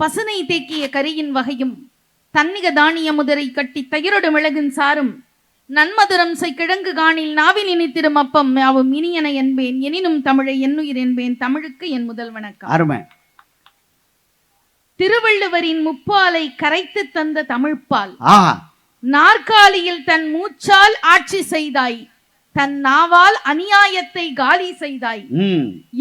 பசுனை தேக்கிய கரியின் வகையும் தன்னிக தானிய முதரை கட்டி தயிரொடு மிளகின் சாரும் நன்மதுரம் செய் கிழங்கு காணில் நாவில் இனித்திடும் அப்பம் யாவும் இனியன என்பேன் எனினும் தமிழை என்னுயிர் என்பேன் தமிழுக்கு என் முதல் வணக்கம். அருமை. திருவள்ளுவரின் முப்பாலை கரைத்து தந்த தமிழ்ப்பால் நாற்காலியில் தன் மூச்சால் ஆட்சி செய்தாய் தன் நாவால் அநியாயத்தை காலி செய்தாய்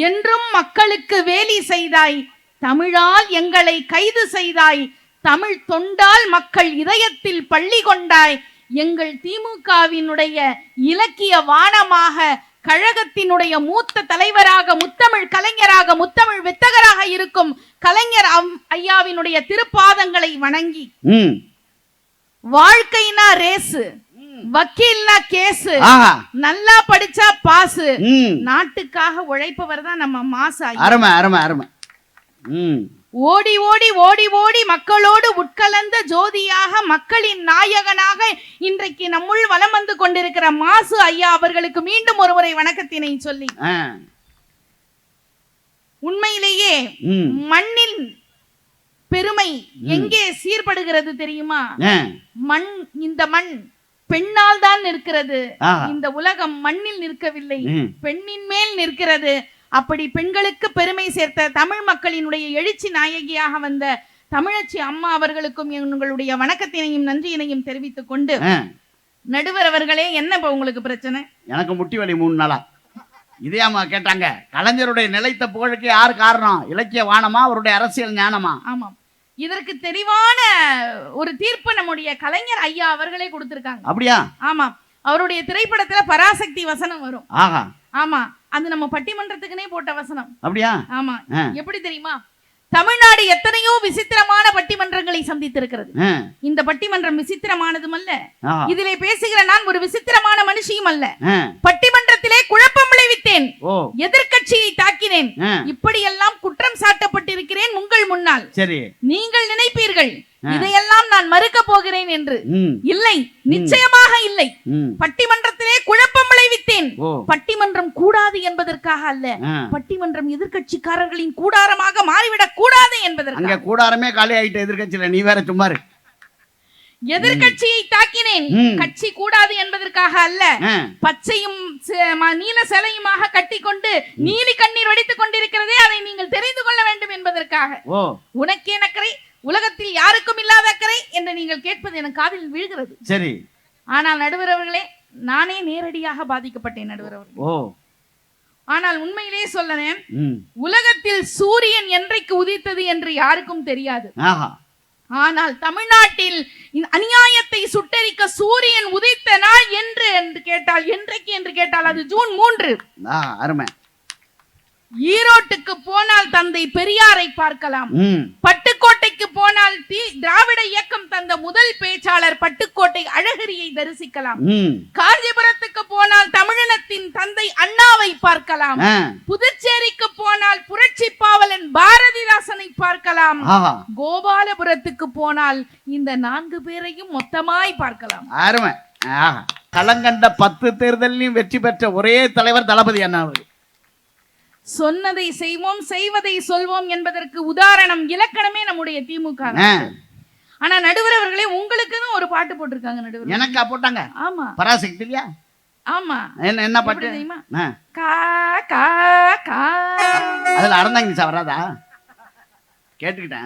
என்றும் மக்களுக்கு வேலி செய்தாய் தமிழால் எங்களை கைது செய்தாய். தமிழ் தொண்டால் மக்கள் இதயத்தில் பள்ளி கொண்டாய். எங்கள் திமுகவினுடைய இலக்கிய வானமாக கழகத்தினுடைய மூத்த தலைவராக முத்தமிழ் கலைஞராக முத்தமிழ் வித்தகராக இருக்கும் கலைஞர் ஐயாவினுடைய திருப்பாதங்களை வணங்கி. வாழ்க்கைனா ரேசு வக்கீல்னா கேசு நல்லா படிச்சா பாசு. நாட்டுக்காக உழைப்பவர் தான் நம்ம மாசா அருமை அருமை அருமை. ஓடி ஓடி ஓடி ஓடி மக்களோடு உட்கலந்த ஜோதியாக மக்களின் நாயகனாக இன்றைக்கு நம்முள் வலம் வந்து கொண்டிருக்கிற மாசு ஐயா அவர்களுக்கு மீண்டும் ஒருமுறை வணக்கத்தினை சொல்லி. உண்மையிலேயே மண்ணின் பெருமை எங்கே சீர்படுகிறது தெரியுமா? மண் இந்த மண் பெண்ணால் தான் நிற்கிறது. இந்த உலகம் மண்ணில் நிற்கவில்லை. பெண்ணின் மேல் நிற்கிறது. அப்படி பெண்களுக்கு பெருமை சேர்த்த தமிழ் மக்களினுடைய எழுச்சி நாயகியாக வந்த தமிழச்சி அம்மா அவர்களுக்கும் எங்களுடைய வணக்கத்தினையும் நன்றியினையும் தெரிவித்துக் கொண்டு நடுவர் அவர்களே என்ன இப்ப உங்களுக்கு பிரச்சனை? எனக்கு முட்டி வலி மூணு நாளா. இதே அம்மா கேட்டாங்க கலைஞருடைய நிலைத்த புகழுக்கு யார் காரணம்? இலக்கிய வானமா? அவருடைய அரசியல் ஞானமா? ஆமாம். இதற்கு தெளிவான ஒரு தீர்ப்பு நம்முடைய கலைஞர் ஐயா அவர்களே கொடுத்திருக்காங்க. அப்படியா? ஆமாம். அவருடைய திரைப்படத்துல பராசக்தி வசனம் வரும். ஆஹா. ஆமா அது நம்ம பட்டிமன்றத்துக்குனே போட்ட வசனம். அப்படியா? ஆமா. எப்படி தெரியுமா? தமிழ்நாடு எத்தனையோ விசித்திரமான பட்டிமன்றங்களை சந்தித்திருக்கிறது. இந்த பட்டிமன்றம் விசித்திரமானதும் அல்ல. இதிலே பேசுகிற நான் ஒரு விசித்திரமான மனுஷியும் அல்ல. பட்டிமன்றத்திலே குழப்பம் விளைவித்தேன். ஓ. எதிர்க்கட்சியை தாக்கினேன். ஆ. இப்படியெல்லாம் குற்றம் சாட்டப்பட்டிருக்கிறேன் உங்கள் முன்னால். சரி. நீங்கள் நினைப்பீர்கள் இதையெல்லாம் நான் மறுக்க போகிறேன் என்று. இல்லை நிச்சயமாக இல்லை. ம் பட்டிமன்றத்திலே குழப்பம் விளைவித்தேன் ஓ பட்டிமன்றம் கூடாது என்பதற்காக அல்ல. பட்டிமன்றம் எதிர்க்கட்சிக்காரர்களின் கூடாரமாக மாறிவிடக் கூடாது என்பதற்காக. அங்க கூடாரமே காலி ஆயிட்டு எதிர்கட்சியில நீ வேற சும்மா இரு. எதிர்க்கட்சியை தாக்கினேன். கட்சி கூடாது என்பதற்காக அல்ல. பச்சையும் நீல சிலையுமாக கட்டிக்கொண்டு நீலி கண்ணீர் வடித்துக் கொண்டிருக்கிறதே அதை நீங்கள் தெரிந்து கொள்ள வேண்டும் என்பதற்காக. உனக்கே அக்கறை உலகத்தில் யாருக்கும் இல்லாத அக்கறை என்று நீங்கள் கேட்பது எனக்கு காதில் விழுகிறது. சரி. ஆனால் நடுவர் அவர்களே நானே நேரடியாக பாதிக்கப்பட்டேன் நடுவர் அவர்களே. ஓ. ஆனால் உண்மையிலேயே சொல்லனேன் ம். உலகத்தில் சூரியன் என்றைக்கு உதித்தது என்று யாருக்கும் தெரியாது. ஆனால் தமிழ்நாட்டில் அநியாயத்தை சுட்டரிக்க சூரியன் உதித்த நாள் என்று என்று கேட்டால் என்றைக்கு என்று கேட்டால் அது ஜூன் மூன்று. அருமை. ஈரோட்டுக்கு போனால் தந்தை பெரியாரை பார்க்கலாம். பட்டுக்கோட்டைக்கு போனால் தி திராவிட தந்த முதல் பேச்சாளர் பட்டுக்கோட்டை அழகிரியை தரிசிக்கலாம். காஞ்சிபுரத்துக்கு போனால் தமிழினத்தின் தந்தை அண்ணாவை பார்க்கலாம். புதுச்சேரிக்கு போனால் புரட்சி பாவலன் பாரதிதாசனை பார்க்கலாம். கோபாலபுரத்துக்கு போனால் இந்த நான்கு பேரையும் மொத்தமாய் பார்க்கலாம். அருமை. களங்கண்ட பத்து தேர்தலையும் வெற்றி பெற்ற ஒரே தலைவர் தளபதி அண்ணா அவர்கள். சொன்னதை செய்வோம் செய்வதை சொல்வோம் என்பதற்கு உதாரணம் இலக்கணமே நம்முடைய திமுக. ஆனா நடுவர் அவர்களே உங்களுக்குன்னு ஒரு பாட்டு போட்டிருக்காங்க நடுவர். எனக்கா போட்டாங்க. ஆமா. பராசக்தி இல்லையா? ஆமா. என்ன என்ன பாட்டு? தெரியுமா? கா கா கா. அதுல அறந்தாங்க நிமிஷம் வராதா? கேட்டுக்கிட்டேன்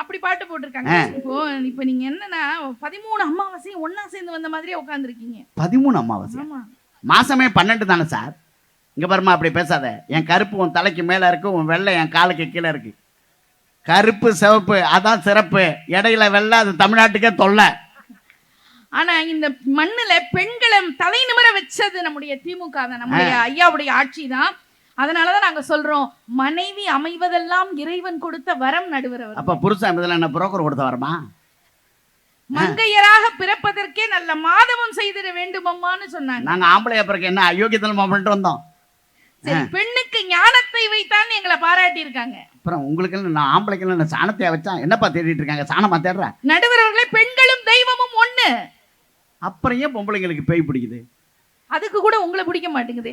அப்படி பாட்டு போட்டிருக்காங்க. இப்போ இப்ப நீங்க என்னன்னா பதிமூணு அமாவாசையும் ஒண்ணா சேர்ந்து வந்த மாதிரியே உட்கார்ந்துருக்கீங்க. பதிமூணு அமாவாசை. மாசமே பன்னெண்டு தானே சார்? இங்க பாருமா அப்படி பேசாத. என் கருப்பு உன் தலைக்கு மேல இருக்கு உன் வெள்ளை என் காலுக்கு கீழே இருக்கு. கருப்பு சிவப்பு அதான் சிறப்பு. இடையில வெள்ளை அது தமிழ்நாட்டுக்கே தொல்லை. ஆனா இந்த மண்ணுல பெண்களை தலை நிமிர வச்சது நம்முடைய திமுக தான் நம்முடைய ஐயாவுடைய ஆட்சி தான். அதனாலதான் நாங்க சொல்றோம் மனைவி அமைவதெல்லாம் இறைவன் கொடுத்த வரம் நடுவர் அப்ப புருஷன் இதுல என்ன புரோக்கர் கொடுத்த வரமா? மங்கையராக பிறப்பதற்கே நல்ல மாதவம் செய்திட வேண்டுமம்மான்னு சொன்னாங்க. நாங்க ஆம்பளை பிறகு என்ன அயோக்கியத்தனமா பண்ணிட்டு வந்தோம்? சரி பெண்ணுக்கு ஞானத்தை வைத்தான் எங்களை பாராட்டி இருக்காங்க அப்புறம் உங்களுக்கு என்ன, நான் ஆம்பளைக்கு என்ன சாணத்தையா வச்சா என்னப்பா தேடிட்டு இருக்காங்க? சாணமா தேடுற? நடுவர் அவர்களே பெண்களும் தெய்வமும் ஒண்ணு. அப்புறம் ஏன் பொம்பளைங்களுக்கு பேய் பிடிக்குது? அதுக்கு கூட உங்களை பிடிக்க மாட்டேங்குது.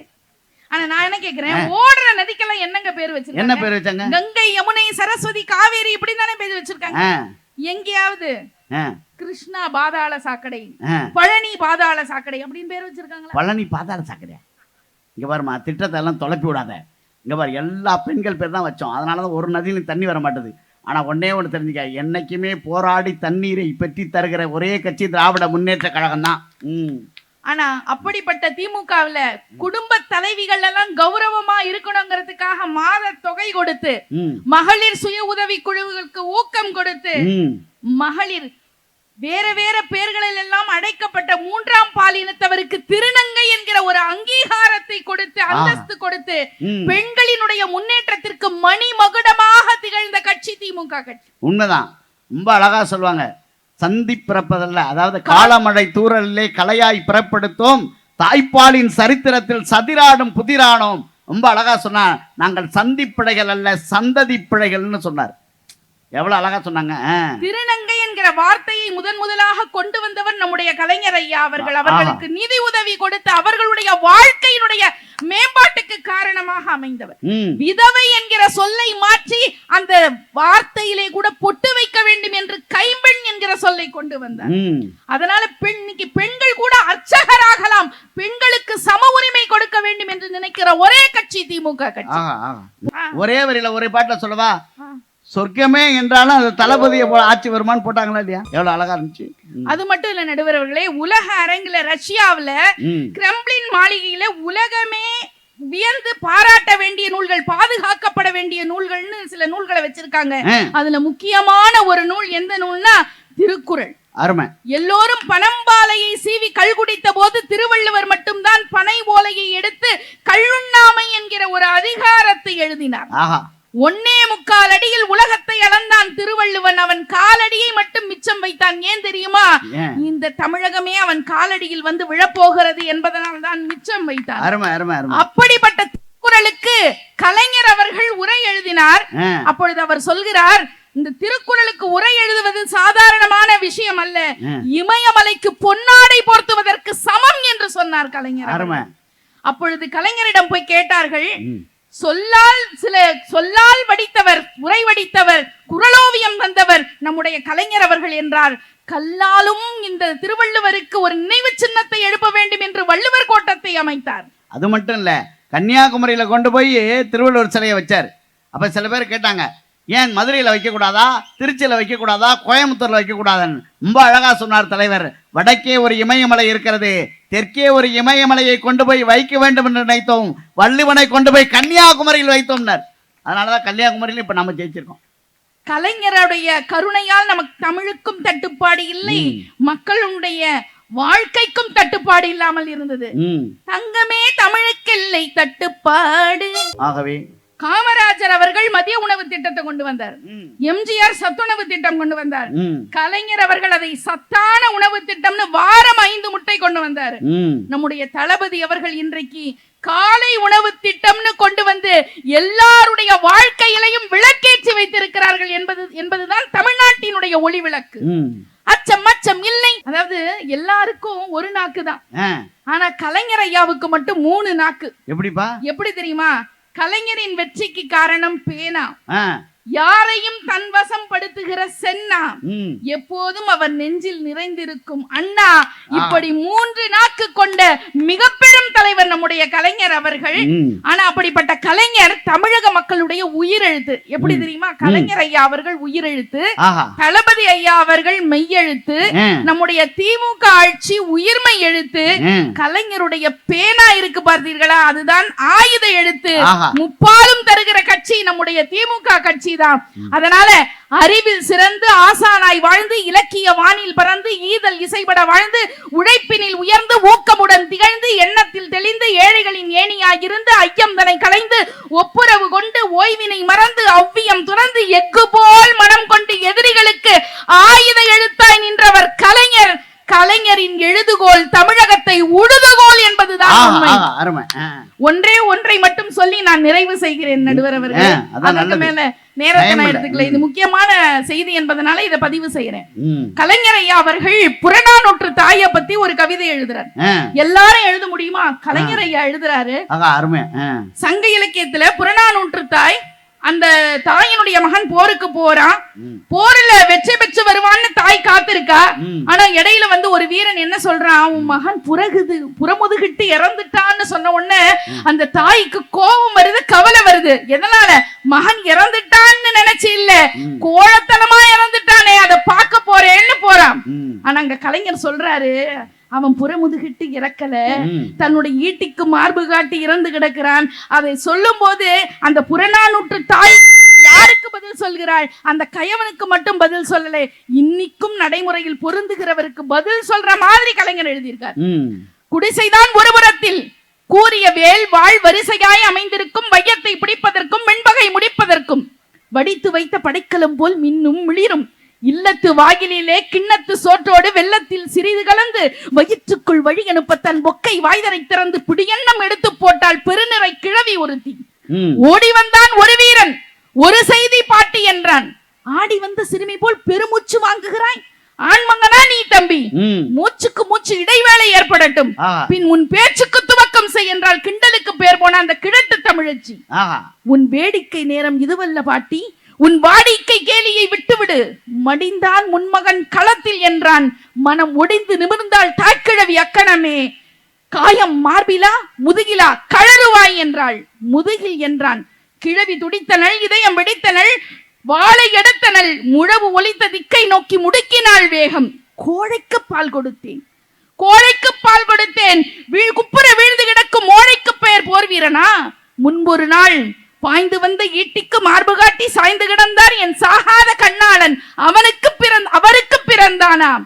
ஆனா நான் என்ன கேக்குறேன் ஓடுற நதிக்கெல்லாம் என்னங்க பேர் என்ன வச்சிருக்காங்க பேர் வச்சாங்க? கங்கை யமுனை சரஸ்வதி காவிரி வச்சிருக்காங்க? ஆ, எங்கேயாவது ஆ, கிருஷ்ணா பாதாள சாக்கடை. பழனி பாதாள சாக்கடை அப்படின்னு பேர் வச்சிருக்காங்களா? பழனி பாதாள சாக்கடையா? இங்க பாருமா திட்டத்தை எல்லாம் தொலைப்பி விடாத. இங்க பாரு எல்லா பெண்கள் பேர் தான் வச்சோம். அதனால தான் ஒரு நதியிலும் தண்ணி வர மாட்டுது. ஆனா ஒன்னே ஒன்று தெரிஞ்சுக்க என்னைக்குமே போராடி தண்ணீரை பெற்றி தருகிற ஒரே கட்சி திராவிட முன்னேற்ற கழகம் தான். ம். ஆனா அப்படிப்பட்ட திமுகவுல குடும்ப தலைவிகள் எல்லாம் கௌரவமா இருக்கணுங்கிறதுக்காக மாத தொகை கொடுத்து மகளிர் சுய உதவி குழுவுகளுக்கு ஊக்கம் கொடுத்து மகளிர் வேற வேற பெயர்களில் எல்லாம் அடைக்கப்பட்ட மூன்றாம் பாலினத்தவருக்கு திருநங்கை என்கிற ஒரு அங்கீகாரத்தை கொடுத்து அந்தஸ்து கொடுத்து பெண்களினுடைய முன்னேற்றத்திற்கு மணி மகுடமாக திகழ்ந்த கட்சி திமுக கட்சி. உண்மைதான். ரொம்ப அழகா சொல்லுவாங்க. சந்தி பிறப்பதல்ல. அதாவது காலமழை தூறலிலே கலையாய் பிறப்படுத்தோம். தாய்ப்பாலின் சரித்திரத்தில் சதிராடும் புதிரானோம். ரொம்ப அழகா சொன்னார் நாங்கள் சந்தி பிழைகள் அல்ல சந்ததி பிழைகள்னு சொன்னார். எவ்வளவு அழகா சொன்னாங்க. திருநங்கை என்கிற வார்த்தையை முதன் முதலாக கொண்டு வந்தவர் நம்முடைய கலைஞர் ஐயா அவர்கள். அவர்களுக்கு நிதி உதவி கொடுத்து அவர்களுடைய வாழ்க்கையினுடைய மேம்பாட்டுக்கு காரணமாக அமைந்தவர். விதவை என்கிற சொல்லை மாற்றி அந்த வார்த்தையிலே கூட பொட்டு வைக்க வேண்டும் என்று கைம்பெண் என்கிற சொல்லை கொண்டு வந்தார். அதனால பெண் இன்னைக்கு பெண்கள் கூட அர்ச்சகராகலாம். பெண்களுக்கு சம உரிமை கொடுக்க வேண்டும் என்று நினைக்கிற ஒரே கட்சி திமுக கட்சி. ஒரே வரியில ஒரே பாட்டுல சொல்லவா. சொர்க்கமே என்றாலும் அது தளபதியை போல ஆட்சி வருமான்னு போட்டாங்களா இல்லையா? எவ்வளவு அழகா இருந்துச்சு. அது மட்டும் இல்ல நடுவர் அவர்களே உலக அரங்குல ரஷ்யாவுல கிரெம்ளின் மாளிகையில உலகமே வியந்து பாராட்ட வேண்டிய நூல்கள் பாதுகாக்கப்பட வேண்டிய நூல்கள்னு சில நூல்களை வச்சிருக்காங்க. அதுல முக்கியமான ஒரு நூல் எந்த நூல்னா திருக்குறள். அருமை. எல்லோரும் பனம்பாலையை சீவி கள் குடித்த போது திருவள்ளுவர் மட்டும்தான் பனை ஓலையை எடுத்து கள்ளுண்ணாமை என்கிற ஒரு அதிகாரத்தை எழுதினார். ஆஹா. ஒன்னே முக்கால் அடியில் உலகத்தை அளந்தான் திருவள்ளுவன். அவன் காலடியை மட்டும் மிச்சம் வைத்தான். ஏன் தெரியுமா? இந்த தமிழகமே அவன் காலடியில் வந்து விழப்போகிறது என்பதனால் தான் மிச்சம் வைத்தான். அப்படிப்பட்ட திருக்குறளுக்கு கலைஞர் அவர்கள் உரை எழுதினார். அப்பொழுது அவர் சொல்கிறார் இந்த திருக்குறளுக்கு உரை எழுதுவது சாதாரணமான விஷயம் அல்ல. இமயமலைக்கு பொன்னாடை போர்த்துவதற்கு சமம் என்று சொன்னார் கலைஞர் அப்பொழுது கலைஞரிடம் போய் கேட்டார்கள். சொல்லால் சில சொல்லால் வடித்தவர் உரை வடித்தவர் குரலோவியம் வந்தவர் நம்முடைய கலைஞர் அவர்கள் என்றார் கல்லாலும் இந்த திருவள்ளுவருக்கு ஒரு நினைவு சின்னத்தை எழுப்ப வேண்டும் என்று வள்ளுவர் கோட்டத்தை அமைத்தார். அது மட்டும் இல்ல கன்னியாகுமரியில கொண்டு போய் திருவள்ளுவர் சிலையை வச்சார். அப்ப சில பேர் கேட்டாங்க ஏன் மதுரையில வைக்க கூடாதா திருச்சியில வைக்க கூடாதா கோயம்புத்தூர்ல வைக்க கூடாதுன்னு ரொம்ப அழகா சொன்னார் தலைவர். வடக்கே ஒரு இமயமலை இருக்கிறது. தெற்கே ஒரு இமயமலையை கொண்டு போய் வைக்க வேண்டும் என்று நினைத்தோம். வள்ளுவனை கொண்டு போய் கன்னியாகுமரியில் வைத்தோம்னார். அதனாலதான் கன்னியாகுமரியில் இப்ப நம்ம ஜெயிச்சிருக்கோம். கலைஞருடைய கருணையால் நமக்கு தமிழுக்கும் தட்டுப்பாடு இல்லை. மக்களுடைய வாழ்க்கைக்கும் தட்டுப்பாடு இல்லாமல் இருந்தது. தங்கமே தமிழுக்கில்லை தட்டுப்பாடு. ஆகவே காமராஜர் அவர்கள் மதிய உணவு திட்டத்தை கொண்டு வந்தார். எம்ஜிஆர் சத்துணவு திட்டம் கொண்டு வந்தார். கலைஞர் அவர்கள் அதை சத்தான உணவு திட்டம்னு வாரம் ஐந்து முட்டை கொண்டு வந்தார். நம்முடைய தளபதி அவர்கள் இன்றைக்கு காலை உணவு திட்டம்னு கொண்டு வந்து எல்லாருடைய வாழ்க்கையிலையும் விளக்கேற்றி வைத்திருக்கிறார்கள் என்பது என்பதுதான் தமிழ்நாட்டினுடைய ஒளி விளக்கு அச்சம் அச்சம் இல்லை. அதாவது எல்லாருக்கும் ஒரு நாக்கு தான் ஆனா கலைஞர் ஐயாவுக்கு மட்டும் மூணு நாக்கு. எப்படிப்பா? எப்படி தெரியுமா? கலைஞரின் வெற்றிக்கு காரணம் பேனா. யாரையும் தன்வசம் படுத்துகிற சென்னா எப்போதும் அவர் நெஞ்சில் நிறைந்திருக்கும் அண்ணா. இப்படி மூன்று நாக்கு கொண்ட மிக பெரும் தலைவர் நம்முடைய கலைஞர் அவர்கள் ஆனா அப்படிப்பட்ட கலைஞர் தமிழக மக்களுடைய உயிரெழுத்து. எப்படி தெரியுமா? கலைஞர் ஐயா அவர்கள் உயிரெழுத்து தளபதி ஐயா அவர்கள் மெய்யெழுத்து நம்முடைய திமுக ஆட்சி உயிர்மை எழுத்து கலைஞருடைய பேனா இருக்கு பார்த்தீர்களா? அதுதான் ஆயுத எழுத்து. முப்பாலும் தருகிற கட்சி நம்முடைய திமுக கட்சி. தான் அதனால அறிவில் சிறந்து ஆசானாய் வாழ்ந்து இலக்கிய வானில் பறந்து ஈதல் இசைபட வாழ்ந்து உழைப்பினில் உயர்ந்து ஊக்கமுடன் திகழ்ந்து எண்ணத்தில் தெளிந்து ஏழைகளின் ஏணியாயிருந்து ஐயம் தனை களைந்து ஒப்புரவு கொண்டு ஓய்வினை மறந்து அவ்வியம் துறந்து எஃகு போல் மனம் கொண்டு எதிரிகளுக்கு ஆயுத எழுத்தாய் நின்றவர் கலைஞர். கலைஞரின் எழுதுகோல் தமிழகத்தை உழுதுகோல் என்பதுதான் உண்மை. ஒன்றே ஒன்றை மட்டும் சொல்லி நான் நிறைவு செய்கிறேன் நடுவர் அவர்களே. அதற்கு நல்லது. மேல நேரத்தை Time நான் இல்ல. எடுத்துக்கல. இது முக்கியமான செய்தி என்பதனால இதை பதிவு செய்யறேன் கலைஞர் ஐயா அவர்கள் புறநானூற்று தாயை பத்தி ஒரு கவிதை எழுதுறார். எல்லாரும் எழுத முடியுமா? கலைஞர் ஐயா எழுதுறாரு. சங்க இலக்கியத்துல புறநானூற்று தாய் அந்த தாயினுடைய மகன் போருக்கு போறான். போர்ல வெற்றி பெற்று வருவான்னு தாய் காத்திருக்கா. ஆனா இடையில வந்து ஒரு வீரன் என்ன சொல்றான் உன் மகன் புறகுது புறமுதுகிட்டு இறந்துட்டான்னு சொன்ன உடனே அந்த தாய்க்கு கோபம் வருது கவலை வருது எதனால மகன் இறந்துட்டான்னு நினைச்சு இல்ல. கோழத்தனமா இறந்துட்டானே அதை பார்க்க போறேன்னு போறான். ஆனா அங்க கலைஞர் சொல்றாரு அவன் புறமுதுகிட்டு இறக்கல. தன்னுடைய ஈட்டிக்கு மார்பு காட்டி இறந்து கிடக்கிறான். அதை சொல்லும் போது அந்த புறநானூற்று தாய் யாருக்கு பதில் சொல்கிறாள்? அந்த கயவனுக்கு மட்டும் பதில் சொல்லலை. இன்னிக்கும் நடைமுறையில் பொருந்துகிறவருக்கு பதில் சொல்ற மாதிரி கலைஞர் எழுதியிருக்கார். குடிசைதான் ஒரு புறத்தில். கூறிய வேல் வாழ் வரிசையாய் அமைந்திருக்கும் வையத்தை பிடிப்பதற்கும் வெண்பகை முடிப்பதற்கும். வடித்து வைத்த படைக்கலம் போல் மின்னும் மிளிரும். இல்லத்து வாயிலிலே கிண்ணத்து சோற்றோடு வெள்ளத்தில் சிறிது கலந்து வயிற்றுக்குள் வழி அனுப்ப தன் பொக்கை வாய்தரை திறந்து பிடியெண்ணம் எடுத்து போட்டால் பெருநிறை கிழவி ஒருத்தி. ஓடி வந்தான் ஒரு வீரன் ஒரு செய்தி பாட்டி என்றான் ஆடி வந்த சிறுமி போல் பெருமூச்சு வாங்குகிறாய் ஆண்மங்கனா நீ தம்பி. மூச்சுக்கு மூச்சு இடைவேளை ஏற்படட்டும். பின் உன் பேச்சுக்கு துவக்கம் செய் என்றால் கிண்டலுக்கு பேர் போன அந்த கிழட்டு தமிழச்சி. உன் வேடிக்கை நேரம் இதுவல்ல பாட்டி உன் வாடிக்கை கேலியை விட்டுவிடு. மடிந்தான் முன்மகன் களத்தில் என்றான். மனம் ஒடிந்து நிமிர்ந்தாள் தாய்க்கிழவி அக்கணமே. காயம் மார்பிலா? முதுகிலா? கழறுவாய் என்றாள். முதுகில் என்றான். கிழவி துடித்தனள் இதயம் வெடித்தனள் வாளை எடுத்தனள் முழவு ஒலித்த திக்கை நோக்கி முடுக்கினாள் வேகம். கோழைக்கு பால் கொடுத்தேன். கோழைக்கு பால் கொடுத்தேன். வீழ் குப்புற வீழ்ந்து கிடக்கும் ஓழைக்கு பெயர் போர் வீரனா முன்பொரு நாள் பாய்ந்து வந்த ஈட்டிக்கு மார்பு காட்டி சாய்ந்து கிடந்தார் என் சாகாத கண்ணாளன். அவனுக்கு பிறந்த அவருக்கு பிறந்தானாம்.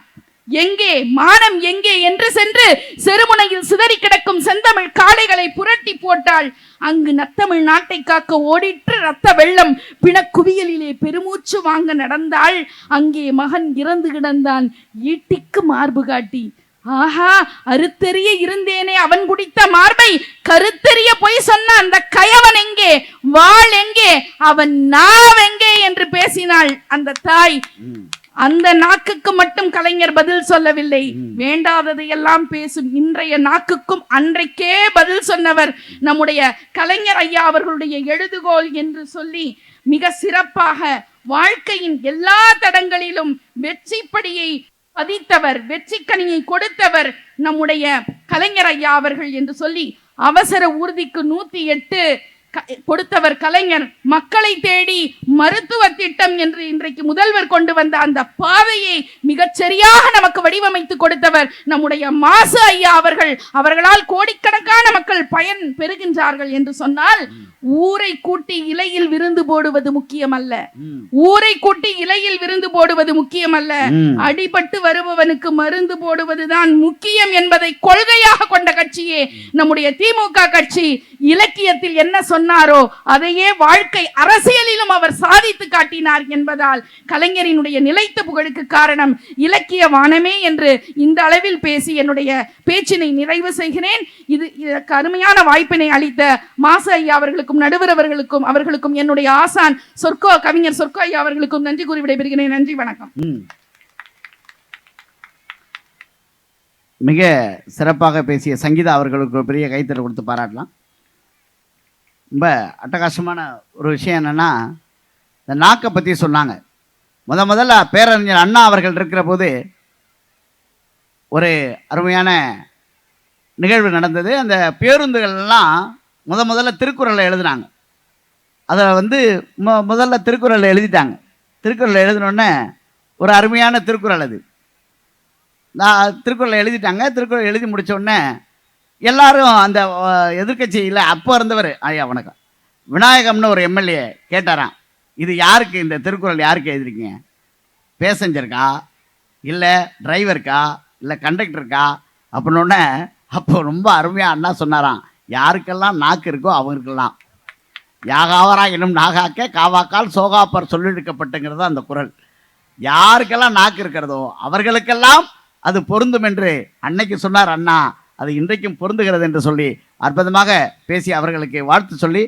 எங்கே மானம் எங்கே என்று சென்று செருமுனையில் சிதறி கிடக்கும் செந்தமிழ் காளைகளை புரட்டி போட்டாள். அங்கு நத்தமிழ் நாட்டை காக்க ஓடிற்று ரத்த வெள்ளம். பிணக்குவியலிலே பெருமூச்சு வாங்க நடந்தாள். அங்கே மகன் இறந்து கிடந்தான். ஈட்டிக்கு மார்பு காட்டி. ஆஹா அறுத்தெறிய இருந்தேனே அவன் குடித்த மார்பை. கருத்தெறிய பொய் சொன்ன அந்த கயவன் எங்கே? வாள் எங்கே? அவன் நாவெங்கே என்று பேசினாள் அந்த தாய். அந்த நாக்குக்கு மட்டும் கலைஞர் பதில் சொல்லவில்லை. வேண்டாததை எல்லாம் பேசும் இன்றைய நாக்குக்கும் அன்றைக்கே பதில் சொன்னவர் நம்முடைய கலைஞர் ஐயா அவர்களுடைய எழுதுகோல் என்று சொல்லி மிக சிறப்பாக வாழ்க்கையின் எல்லா தடங்களிலும் வெற்றிப்படியை பதித்தவர் வெற்றிக்கனியை கொடுத்தவர் நம்முடைய கலைஞர் ஐயா அவர்கள் என்று சொல்லி அவசர ஊர்திக்கு நூத்தி எட்டு கொடுத்தவர் கலைஞர். மக்களை தேடி மருத்துவ திட்டம் என்று இன்றைக்கு முதல்வர் கொண்டு வந்த அந்த பாதையை மிகச் சரியாக நமக்கு வடிவமைத்து கொடுத்தவர் நம்முடைய மாசு ஐயா அவர்கள் அவர்களால் கோடிக்கணக்கான மக்கள் பயன் பெறுகின்றார்கள் என்று சொன்னால் ஊரை கூட்டி இலையில் விருந்து போடுவது முக்கியமல்ல ம். ஊரை கூட்டி இலையில் விருந்து போடுவது முக்கியமல்ல ம். அடிபட்டு வருபவனுக்கு மருந்து போடுவதுதான் முக்கியம் என்பதை கொள்கையாக கொண்ட கட்சியே நம்முடைய திமுக கட்சி இலக்கியத்தில் என்ன சொன்னாரோ அதையே வாழ்க்கை அரசியலிலும் அவர் சாதித்து காட்டினார் என்பதால் கலைஞரினுடைய நிலைத்த புகழுக்கு காரணம் இலக்கிய வானமே என்று இந்த அளவில் பேசி என்னுடைய பேச்சினை நிறைவு செய்கிறேன். இது இதற்கு அருமையான வாய்ப்பினை அளித்த மாச ஐயா அவர்களுக்கும் நடுவர் அவர்களுக்கும் அவர்களுக்கும் என்னுடைய ஆசான் சொர்க்கோ கவிஞர் சொர்க்கோ ஐயா அவர்களுக்கும் நன்றி கூறி விடைபெறுகிறேன். நன்றி வணக்கம். மிக சிறப்பாக பேசிய சங்கீதா அவர்களுக்கு ஒரு பெரிய கைத்தறி கொடுத்து பாராட்டலாம். ரொம்ப அட்டகாசமான ஒரு விஷயம் என்னென்னா இந்த நாக்கை பற்றி சொன்னாங்க. முத முதல்ல பேரறிஞர் அண்ணா அவர்கள் இருக்கிற போது ஒரு அருமையான நிகழ்வு நடந்தது. அந்த பேருந்துகள்லாம் முத முதல்ல திருக்குறளை எழுதினாங்க. அதை வந்து மு முதல்ல திருக்குறளை எழுதிட்டாங்க. திருக்குறளை எழுதினோடனே ஒரு அருமையான திருக்குறள் அது. நான் திருக்குறளை எழுதிட்டாங்க. திருக்குறள் எழுதி முடித்தோடனே எல்லாரும் அந்த எதிர்கட்சியில் அப்போ இருந்தவர் ஐயா வணக்கம். விநாயகம்னு ஒரு எம்எல்ஏ கேட்டாரான் இது யாருக்கு இந்த திருக்குறள் யாருக்கு எழுதிருக்கீங்க? பேசஞ்சருக்கா? இல்லை டிரைவருக்கா? இல்லை கண்டக்டருக்கா? அப்படின்னோடனே அப்போ ரொம்ப அருமையாக அண்ணா சொன்னாராம். யாருக்கெல்லாம் நாக்கு இருக்கோ அவங்களுக்கெல்லாம். யாகாவரா எனும் நாகாக்க காவாக்கால் சோகாப்பர் சொல்லியிருக்கப்பட்டுங்கிறது அந்த குறள். யாருக்கெல்லாம் நாக்கு இருக்கிறதோ அவர்களுக்கெல்லாம் அது பொருந்தும் என்று அன்னைக்கு சொன்னார் அண்ணா. அது இன்றைக்கும் பொருந்துகிறது என்று சொல்லி அற்புதமாக பேசி அவர்களுக்கு வாழ்த்து சொல்லி